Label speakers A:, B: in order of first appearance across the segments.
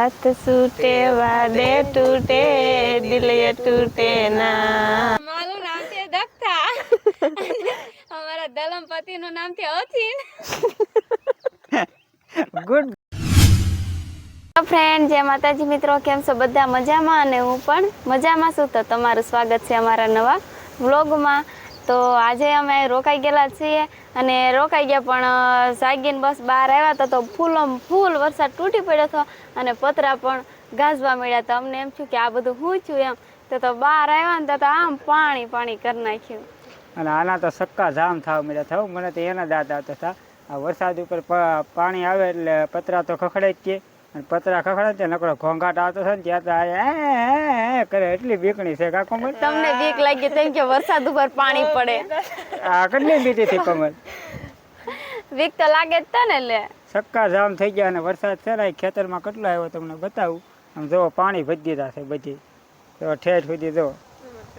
A: હાથ તૂટે વાદે તૂટે દિલય તૂટે ના.
B: મારું નામ છે દક્ષા અમારા દલમપતિ નું નામ છે અચિન.
C: ગુડ.
A: ફ્રેન્ડ જે માતાજી. મિત્રો કેમ છો? બધા મજામાં? અને હું પણ મજામાં છું. તો તમારું સ્વાગત છે અમારા નવા વ્લોગમાં તો આજે અમે રોકાઈ ગયેલા છીએ અને રોકાઈ ગયા, પણ સાગીન બસ બહાર આવ્યા હતા તો ફૂલો ફૂલ વરસાદ તૂટી પડ્યો હતો અને પતરા પણ ગાજવા મળ્યા હતા. અમને એમ થયું કે આ બધું હું છું એમ. તો તો બહાર આવ્યા ને તો આમ પાણી પાણી કરી નાખ્યું.
C: અને આના તો સક્કા જામ થાવ મળ્યા થયું મને તો એના દાદા હતા. આ વરસાદ ઉપર પાણી આવે એટલે પતરા તો ખખડે જ છે અને પતરા ખખડે છે નકરો ઘોંઘાટ આવતો છે ને ત્યાં તો કરે એટલી બીકણી છે કાકો મને.
A: તમને બીક લાગી તેમ કે વરસાદ ઉપર પાણી પડે.
C: આ કેટલી બીતી હતી કમર
A: બીક તો લાગે જ તો ને એટલે
C: સક્કા જામ થઈ ગયા અને વરસાદ છે ને ખેતરમાં કેટલો આવ્યો તમને બતાવું? આમ જો પાણી ભરી દીધા છે બધી. તો ઠેઠ સુધી જો.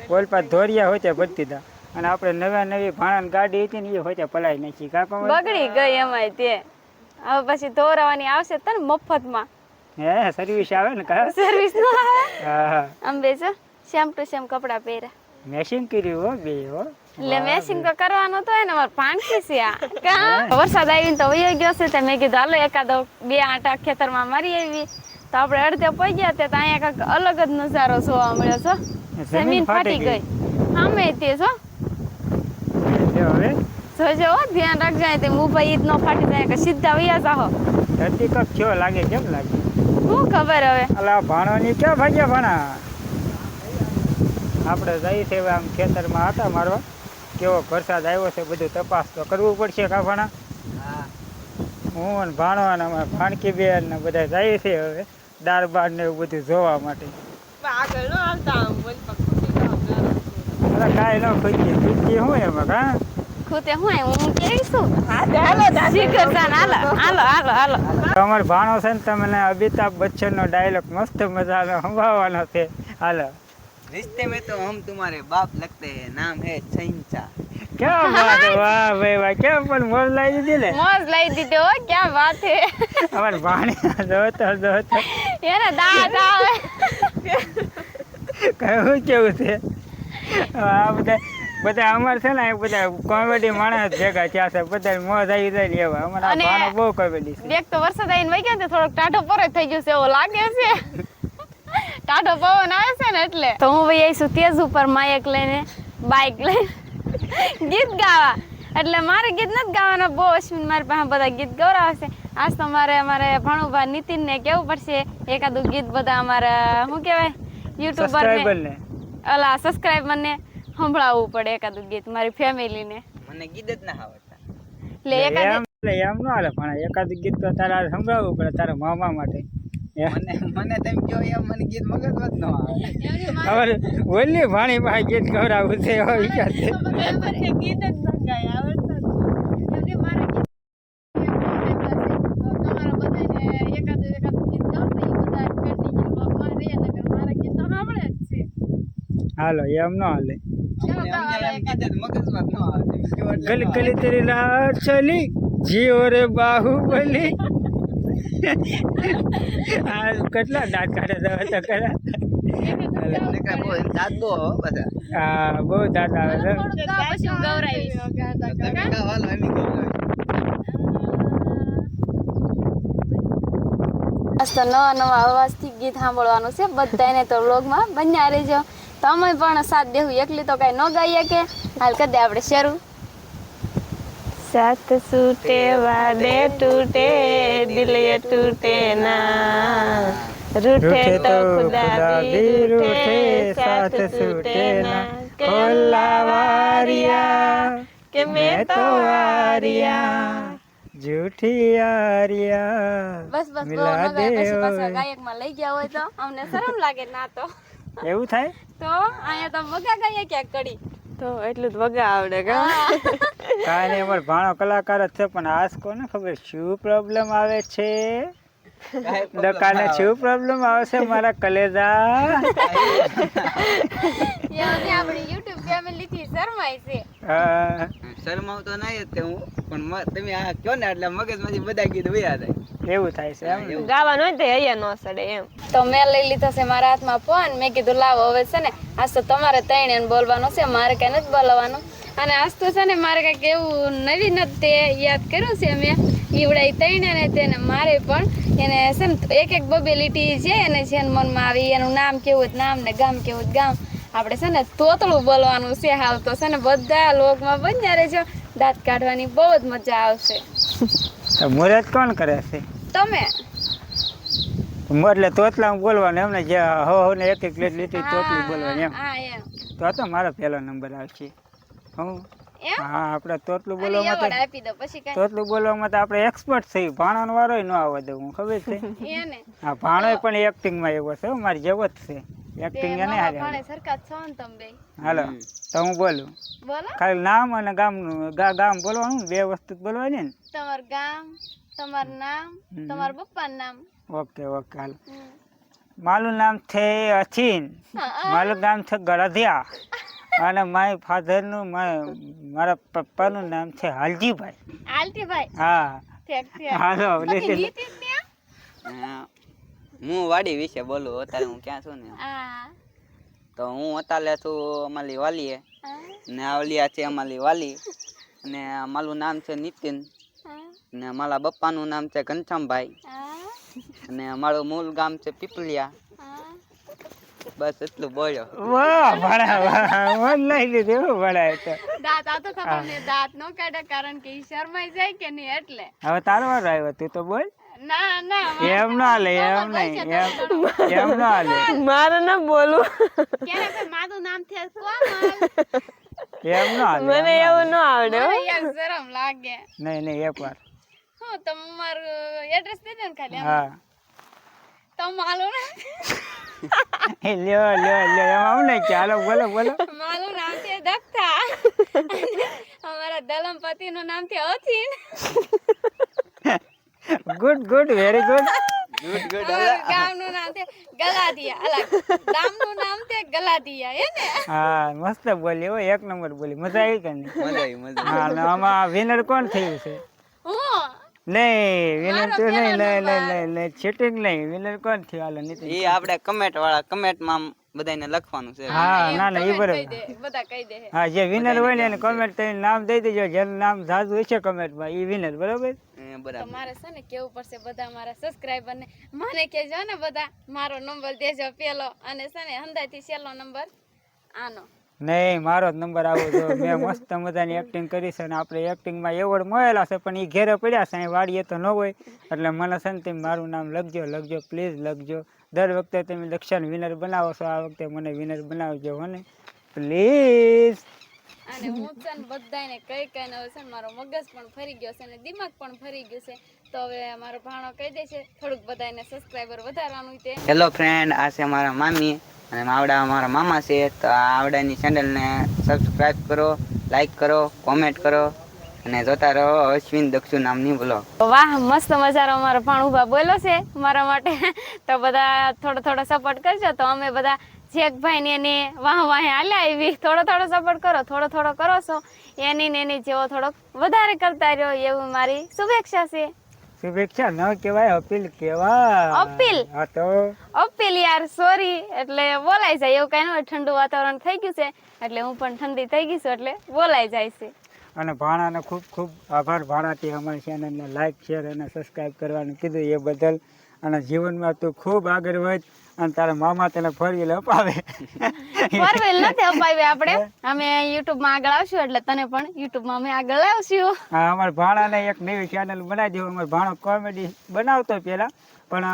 C: બોલપાત ધોરિયા હોય તે ભરી દીધા. અને આપણે નવા નવી ભાણાની ગાડી હતી ને એ હોય પલાઈ નાખી. કાકો
A: બગડી ગઈ એમાંય તે. હવે પછી ધોરાવાની આવશે તને મફતમાં.
C: હે સર્વિસ આવે ને કા
A: સર્વિસ નો આવે?
C: હા
A: અંબે જો સેમ ટુ સેમ કપડા પહેર્યા.
C: મેશિંગ કર્યું હો બે હો.
A: એટલે મેશિંગ તો કરવાનું તો એને મારે પાંખી છે આ. કા વરસાદ આવીને તો વયો ગયો છે તે મેં કીધું હાલો એકાદો બે આટા ખેતરમાં મારી આવી. તો આપણે અડધે પહોંચી ગયા તે તો અહીંયા કાંઈક અલગ જ નજારો જોવા મળ્યો છો. જમીન ફાટી ગઈ. સામે તે જો.
C: હવે
A: જોજો હો, ધ્યાન રાખજો તે મુંબઈ ઈદ નો ફાટી જાય કે સીધા વૈયા જાહો.
C: ધરતી કપ થયો લાગે કેમ લાગે?
A: શું ખબર હવે?
C: અલા ભાણોની ક્યાં ભાગ્યા ભાણા? આપણે જઈ છે આમ ખેતરમાં હતા મારવા. કેવો વરસાદ આવ્યો છે બધું તપાસ તો કરવું પડશે કા ભાણા? હું. ને ભાણો અને અમારા ભાણકી બેન ને બધા જાય છે હવે દાળ બાર ને એવું બધું જોવા માટે. કાંઈ ન ખોઈએ ખુશી શું એમાં કા?
A: ખૂતે હું આય, હું કેવી છું શીખર છે ને, હાલો હાલો હાલો હાલો
C: અમારો ભાણો છે ને તમને અમિતાભ બચ્ચનનો ડાયલોગ મસ્ત મજાનો સંભાળવાનો છે હાલો
D: रिश्ते में तो हम तुम्हारे बाप लगते हैं नाम है सहिंसा
C: કેમ વાત છે? વાહ ભાઈ વાહ કેમ પણ મોજ લાવી દીધી ને
A: મોજ લઈ દીધો હો ક્યાં વાત હે
C: અમારે ભાણી જોતો જોતો
A: એને દાંત આવે
C: કયું કેવું છે આ બધા બધા અમારે છે ને બધા કોમેડી માણસ ભેગા થયા છે બધા મોજ આવી જાય ને એવા. અમારા ભાણો બહુ કોમેડી છે.
A: દેખ તો વરસાદ આવીને વહી ગયા ને થોડોક ટાઢો પર થઈ ગયો છે એવો લાગે છે. ટાઢો પવન આવે છે ને એટલે. તો હું ભાઈ આવીશું તેજ ઉપર માયક લઈને બાઇક લઈને. ગીત ગાવા. એટલે મારે ગીત નથી ગાવાના બહુ અશ્વિન મારી પાસે બધા ગીત ગૌરાવે છે. આજ તો મારે અમારે ભણુભા નીતિનને કેવું પડશે? એકાદું ગીત બધા અમારા શું કહેવાય? યુટ્યુબર
C: ને.
A: અલા સબસ્ક્રાઈબર ને. સંભળાવવું પડે એકાદું ગીત મારી ફેમિલીને.
D: મને ગીત જ ના આવડતા.
A: એટલે એકાદ
C: એમ એટલે એમ ન હાલે પણ એકાદ ગીત તો તારા સંભળાવવું પડે તારા મામા માટે.
D: મને મને તેમ કહો એમ મને ગીત મગજમાં જ ન આવે.
C: હવે ઓલી ભાણી પાસે ગીત ગવડાવવું છે એવો વિચાર છે
A: ગીત જ ગાય આવડતા એમને મારા ગીત તમારા બધાને એકાદું એકાદું ગીત ગાવ તો એ બધા કંટીન્યુ લોગમાં રહે નકર મારા ગીત તો સાંભળે જ છે.
C: હાલો એમ ન હાલે. ગલી તેરી લાટ ચલી જીઓ રે બાહુબલી. આ કેટલા દાંત કાઢે છે હવે તો ખરા.
D: આવે. બહુ દાદો હો બધા.
C: આ બહુ દાંત આવે છે.
A: નવા નવા અવાજથી ગીત સાંભળવાનું છે. બધાને તો વ્લોગમાં બન્યા રહેજો. તો અમે પણ સાથ દેવું એકલી તો કઈ ન ગાઈએ કે હાલ કરી દે આપણે શરૂ સાત સૂટે વાદે તૂટે દિલ ये टूटे ना
C: રૂઠે તો ખુદા ભી રૂઠે સાથ છૂટે ના ખોલા વારિયા
A: કે
C: મેં તો આરિયા જૂઠી આરિયા
A: બસ બસ બહુ
C: મિલા
A: ન ગાય પછી
C: દે
A: પાછા
C: ઓય.
A: ગાયકમાં લઈ ગયા હોય તો અમને શરમ લાગે ના તો
C: એવું થાય?
A: તો અહીંયા તો વગા ગઈએ ક્યાંક કડી. તો એટલું જ વગા આવડે કે?
C: કાંઈ નહીં અમારો ભાણો કલાકાર જ છે પણ આજ કોને ખબર? શું પ્રોબ્લેમ આવે છે?
D: દકાને
C: ડકાને શું પ્રોબ્લેમ આવશે મારા કલેજા?
B: એમને આપણી યુટ્યુબ ફેમિલી થી શરમાય છે.
C: હા.
D: શરમાવતો નહીં જ તે હું. પણ તમે આ કયો ને એટલે મગજમાંથી બધા ગીત વયા થાય
C: એવું થાય છે એમ.
E: ગાવાનું હોય તે અહીંયા ન સડે એમ.
A: તો મેં લઈ લીધો છે મારા હાથમાં ફોન. મેં કીધું લાવો હવે છે ને આજ તો તમારે ત્રણે બોલવાનું છે મારે કઈ નથી બોલવાનું. અને આજ તો છે ને મારે કંઈક એવું નવી નથી તે યાદ કર્યું છે મેં. ઈવડાઈ તૈણે ને તેને મારે પણ એને છે ને એક એક બબે લીટી છે એને જેને મનમાં આવી એનું નામ કેવું જ નામ ને ગામ કેવું જ ગામ. આપણે છે ને તોતળું બોલવાનું છે હાલ તો છે ને બધા લોકમાં બન્યા રહેજો દાંત કાઢવાની બહુ જ મજા આવશે.
C: મુહૂર્ત કોણ કરે છે?
A: તમે?
C: એટલે તોતલા બોલવાનું એમને જે હો હો ને એક એક લીટ લીટી તોતલું બોલવાનું એમ. તો તો મારો પહેલો નંબર આવશે. હું? હા આપણે તોતલું બોલવામાં તો તોતલું બોલવામાં તો આપણે એક્સપર્ટ થઈ ભાણાનો વારો ન આવવા દઉં હું ખબર છે? હા ભાણો પણ એક્ટિંગમાં એવો છે હો, મારી જેવો જ છે. એક્ટિંગ એને હારે
A: સરખા છો ને તમે બે.
C: હાલો તો હું બોલું?
A: બોલો.
C: ખાલી નામ અને ગામનું ગા- ગામ બોલવાનું બે વસ્તુ બોલવાની ને?
A: તમારું ગામ તમારું નામ. તમારા પપ્પાનું નામ.
C: Okay okay
A: hello.
C: મારું નામ છે અચિન. મારું નામ છે ગળધિયા. અને મારી ફાધરનું મારા પપ્પાનું નામ છે હાલજીભાઈ.
A: હાલજીભાઈ?
C: હા. હાલો એટલે-?
D: હા. વાડી વિશે બોલું અત્યારે હું ક્યાં છું ને? તો હું અત્યારે છું અમારી વાલીએ. ને આવલિયા છે અમારી વાલી. અને મારું નામ છે નીતિન.
A: હા,
D: ને મારા બપ્પાનું નામ છે ઘનશ્યામભાઈ. અને મારું મૂળ ગામ છે પીપલિયા. બસ એટલું બોલ્યો.
C: વાહ ભણા વાહ. મન લઈ લીધું એવું ભણાય તો
A: દાંત આ તો ખબર ને દાંત નો કાઢે કારણ કે ઈ શરમાઈ જાય કે નહીં એટલે.
C: હવે તારો વારો આવ્યો તું તો બોલ.
A: ના ના
C: એમ ના લે એમ નહીં એમ એમ ના લે.
E: મારે ના બોલવું.
A: ક્યારે મારું નામ
C: એમ ના હાલે
E: મને એવું ન આવડે
A: શરમ લાગે.
C: નહીં નહીં એક વાર
A: હું તમારું એડ્રેસ દે ને ખાલી.
C: હા.
A: તમારું
C: લ્યો લ્યો લ્યો એમ આમ નહીં ચાલો બોલો બોલો.
A: મારું નામ છે દક્ષા અમારા દલમપતિ નું નામ છે અચિન
C: good good very
D: good good
A: good ગામનું નામ છે ગલાદિયા. અલગ ગામનું નામ છે ગલાદિયા હે ને?
C: હા મસ્ત બોલી હો એક નંબર બોલી. મજા આવી કે નહીં?
D: મજા આવી મજા
C: હા આમાં વિનર કોણ થયું છે?
A: હું?
C: નહીં વિનર તો નહીં નહીં નહીં નહીં ચીટિંગ નહીં. વિનર કોણ થયું? હાલો નીતિન
D: એ આપણે કમેન્ટ વાળા કમેન્ટમાં બધાને લખવાનું છે.
C: હા ના ના એ બરાબર.
A: બધા કહી દે હા.
C: જે વિનર હોય ને એને કમેન્ટ કરીને નામ દઈ દેજો જેનું નામ ઝાઝું હશે કમેન્ટમાં એ વિનર બરાબર?
D: એ બરાબર.
A: મારે છે ને કેવું પડશે બધા મારા સબસ્ક્રાઇબર ને મને કહેજો ને બધા મારો નંબર દેજો પેલો અને છે ને હંદાથી છેલ્લો નંબર આનો.
C: નહીં મારો જ નંબર આવો જો. મેં મસ્ત મજાની એક્ટિંગ કરી છે અને આપણે એક્ટિંગમાં એવોર્ડ મળેલા છે પણ એ ઘેરે પડ્યા છે અહીં વાડીએ તો ન હોય. એટલે મને છે ને તમે મારું નામ લખજો લખજો પ્લીઝ લખજો. દર વખતે તમે લક્ષણ વિનર બનાવો છો આ વખતે મને વિનર બનાવજો હો ને. પ્લીઝ
A: અને હું છે ને બધાને કઈ કઈ હવે છે ને મારો મગજ પણ ફરી ગયો છે અને દિમાગ પણ ફરી ગયું છે. તો હવે મારો ભાણો કહી દે છે થોડુંક બધાને સબસ્ક્રાઈબર વધારવાનું છે.
D: હેલો ફ્રેન્ડ આ છે મારા મામી અને માવડા મારા મામા છે. તો આ આવડાની ચેનલને સબસ્ક્રાઈબ કરો લાઈક કરો કોમેન્ટ કરો અને જોતા રહો અશ્વિન દક્ષુ નામની બોલો
A: વાહ મસ્ત મજાનો અમારો ભાણુભા બોલ્યો છે મારા માટે. તો બધા થોડો થોડો સપોર્ટ કરજો. તો અમે બધા જેકભાઈ ને એને વાહ વાહ હાલ્યા આવી. થોડો થોડો સપોર્ટ કરો થોડો થોડો કરો છો. એની ને એની જેવો થોડોક વધારે કરતા રહ્યો એવું મારી શુભેચ્છા છે.
C: શુભેચ્છા ન કહેવાય અપીલ કહેવાય.
A: અપીલ?
C: હા તો?
A: અપીલ યાર સોરી એટલે બોલાઈ જાય એવું કઈ ન ઠંડુ વાતાવરણ થઈ ગયું છે એટલે હું પણ ઠંડી થઈ ગઈ છું એટલે બોલાઈ જાય છે.
C: અને ભાણાને ખૂબ ખૂબ આભાર. ભાણાથી અમારી ચેનલને લાઈક શેર અને સબસ્ક્રાઈબ કરવાનું કીધું એ બદલ. અને જીવનમાં તું ખૂબ આગળ વધ. અને તારા મામા તને ફરવેલ અપાવે.
A: ફરવેલ નથી અપાવી આપણે. અમે યુટ્યુબમાં આગળ આવશું એટલે તને પણ યુટ્યુબમાં અમે આગળ આવશું
C: હા અમારા ભાણાને એક નવી ચેનલ બનાવી દેવું. અમાર ભાણો કોમેડી બનાવતો પેલા પણ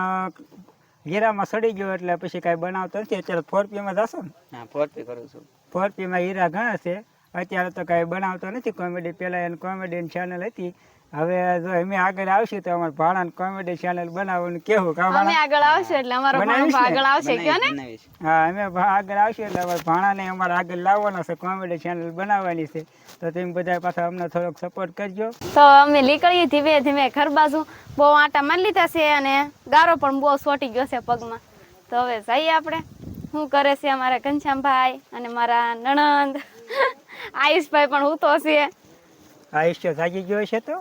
C: હીરામાં સડી ગયો એટલે પછી કાંઈ બનાવતો નથી. અત્યારે ફોર પીમાં જશો ને?
D: હા પી કરું છું.
C: ફોર પીમાં હીરા ઘણા છે અત્યારે તો કાંઈ બનાવતો નથી કોમેડી પહેલાં એની કોમેડી ચેનલ હતી. હવે જો અમે આગળ આવશે તો અમારે ભાણા કોમેડી ચેનલ બનાવવાનું કેવું કા
A: અમે આગળ આવશે એટલે અમારો ભાણો
C: ને?
A: આગળ આવશે કે ને?
C: હા અમે આગળ આવશે એટલે અમારે ભાણાને અમારે આગળ લાવવાનો છે કોમેડી ચેનલ બનાવવાની છે. તો તમે બધા પાછા અમને થોડોક સપોર્ટ કરજો.
A: તો અમે નીકળીએ ધીમે ધીમે ઘર બાજુ. બહુ આટા મારી લીધા છે અને ગારો પણ બહુ સોટી ગયો છે પગમાં. તો હવે જઈએ આપણે. શું કરે છે અમારા ઘનશ્યામભાઈ અને મારા નણંદ? આયુષભાઈ પણ હું તો છે.
C: આયુષ્ય જાગી ગયો છે તો?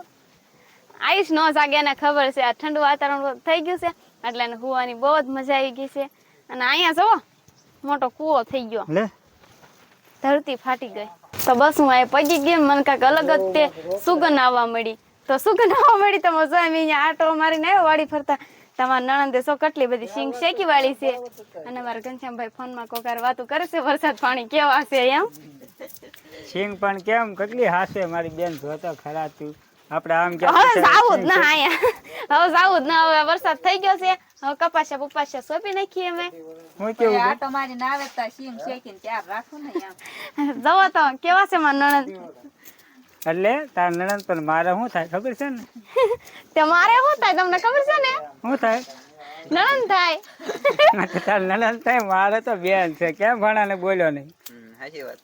A: આયુષ ન જાગે એને ખબર છે. આ ઠંડુ વાતાવરણ થઈ ગયું છે. એટલે એને હુવાની બહુ જ મજા આવી ગઈ છે. અને અહીંયા જુઓ મોટો કૂવો થઈ ગયો. ધરતી ફાટી ગઈ. તો બસ હું અહીંયા પગી ગઈ મને કાંઈક અલગ જ તે સુગંધ આવવા મળી. તો સુગંધ આવવા મળી તો મજા આવી. અહીંયા આટો મારીને આવ્યો વાડી ફરતા. તમારા નણંદે સો કેટલી બધી સિંગ શેકી વાળી છે. અને મારા ઘનશ્યામભાઈ ફોનમાં કોકાર વાતું કરે છે. વરસાદ પાણી કેવા છે એમ.
C: સિંગ પણ કેમ? કેટલી હાસે મારી બેન. જોતો ખરા તું. આપણે આમ કે
A: હવે જાવું જ ના આયા હવે જાવું જ ના હવે વરસાદ થઈ ગયો છે. હવે કપાસિયા બપાસિયા સોંપી નાખીએ અમે.
C: હું કેવું
B: આ તમારી તો શીંગ શેકીને ત્યાર રાખું ને આમ
A: જવો તો કેવા છે મારા નણંદ?
C: એટલે તાર નણંદ પણ મારે શું થાય ખબર છે ને?
A: તે મારે શું થાય તમને ખબર છે ને?
C: શું થાય?
A: નણંદ થાય.
C: તાર નણંદ થાય મારે તો બેન છે. કેમ ભણાને બોલ્યો નહીં?
D: સાચી વાત.